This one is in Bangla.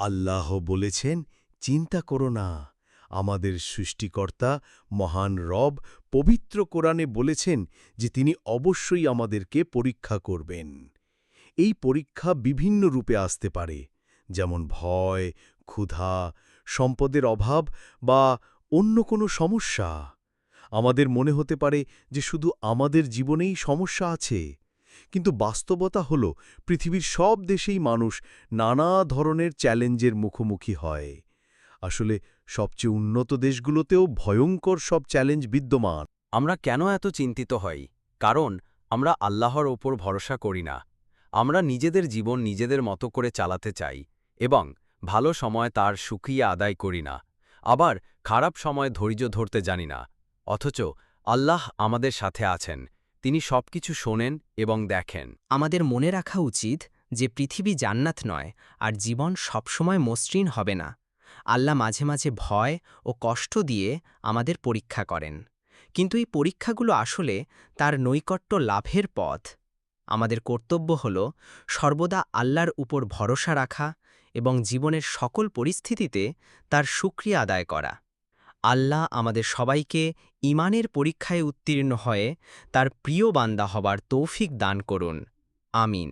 আল্লাহ বলেছেন, চিন্তা করো না। আমাদের সৃষ্টিকর্তা মহান রব পবিত্র কোরআনে বলেছেন যে তিনি অবশ্যই আমাদেরকে পরীক্ষা করবেন। এই পরীক্ষা বিভিন্ন রূপে আসতে পারে, যেমন ভয়, ক্ষুধা, সম্পদের অভাব বা অন্য কোনো সমস্যা। আমাদের মনে হতে পারে যে শুধু আমাদের জীবনেই সমস্যা আছে। কিন্তু বাস্তবতা হল, পৃথিবীর সব দেশেই মানুষ নানা ধরনের চ্যালেঞ্জের মুখোমুখি হয়। আসলে সবচেয়ে উন্নত দেশগুলোতেও ভয়ঙ্কর সব চ্যালেঞ্জ বিদ্যমান। আমরা কেন এত চিন্তিত হই? কারণ আমরা আল্লাহর ওপর ভরসা করি না। আমরা নিজেদের জীবন নিজেদের মতো করে চালাতে চাই এবং ভালো সময় তার সুখিয়ে আদায় করি না। আবার খারাপ সময় ধৈর্য ধরতে জানি না। অথচ আল্লাহ আমাদের সাথে আছেন। তিনি সবকিছু শোনেন এবং দেখেন। আমাদের মনে রাখা উচিত যে পৃথিবী জান্নাত নয় আর জীবন সবসময় মসৃণ হবে না। আল্লাহ মাঝে মাঝে ভয় ও কষ্ট দিয়ে আমাদের পরীক্ষা করেন। কিন্তু এই পরীক্ষাগুলো আসলে তার নৈকট্য লাভের পথ। আমাদের কর্তব্য হল সর্বদা আল্লাহর উপর ভরসা রাখা এবং জীবনের সকল পরিস্থিতিতে তার সুক্রিয়া আদায় করা। আল্লাহ আমাদের সবাইকে ইমানের পরীক্ষায় উত্তীর্ণ হয়ে তার প্রিয় বান্দা হবার তৌফিক দান করুন। আমিন।